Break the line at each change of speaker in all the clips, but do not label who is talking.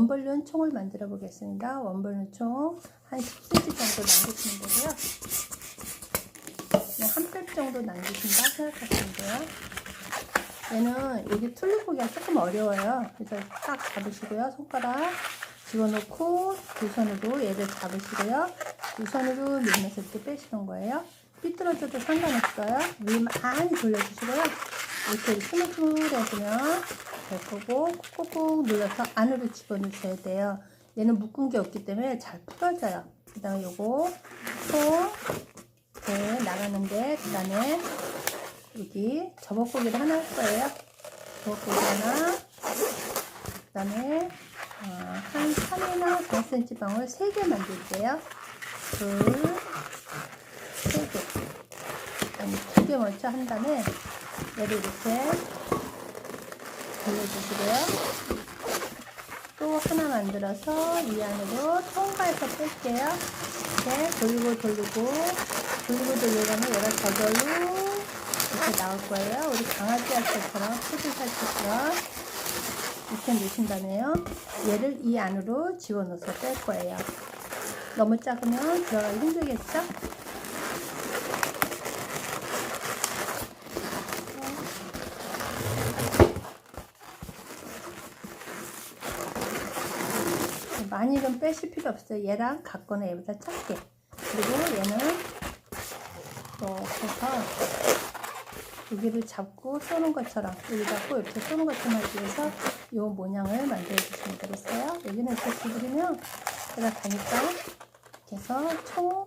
원벌륜 총을 만들어 보겠습니다. 원벌륜 총한 10cm 정도 남기시면 되고요. 그냥 한뼘 정도 남기신다 생각하시면 돼요. 얘는 여기 툴리보기가 조금 어려워요. 그래서 딱 잡으시고요. 손가락 집어넣고 두 손으로 얘를 잡으시고요. 두 손으로 밀면서 이렇게 빼시는 거예요. 삐뚤어져도 상관없어요. 위 많이 돌려주시고요. 이렇게 스무스해지면 될 거고 꾹꾹꾹 눌러서 안으로 집어넣으셔야 돼요. 얘는 묶은 게 없기 때문에 잘 풀어져요. 그 다음에 요거 통 이렇게 나가는데 그 다음에 여기 저벅고기를 하나 할 거예요. 저벅고기 하나 그 다음에 어, 한 3이나 4cm 방울 3개 만들게요. 둘, 세 개. 아니, 두개 먼저 한 다음에 얘를 이렇게 돌려주시고요. 또 하나 만들어서 이 안으로 통과해서 뺄게요. 이렇게 돌리고 돌리고 돌리고 돌리면 얘가 저절로 이렇게 나올 거예요. 우리 강아지 할 때처럼 푸들 할 때처럼 이렇게 넣으신 다음에요. 얘를 이 안으로 집어넣어서 뺄 거예요. 너무 작으면 들어가기 힘들겠죠? 많이 좀 빼실 필요 없어요. 얘랑 같거나 얘보다 작게. 그리고 얘는 또 해서 여기를 잡고 쏘는 것처럼 여기 잡고 이렇게 쏘는 것처럼 하기 위해서 이 모양을 만들어 주시면 되겠어요. 여기는 이렇게 두드리면 들어가니까 이렇게 해서 총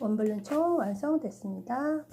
원블룬 총 완성됐습니다.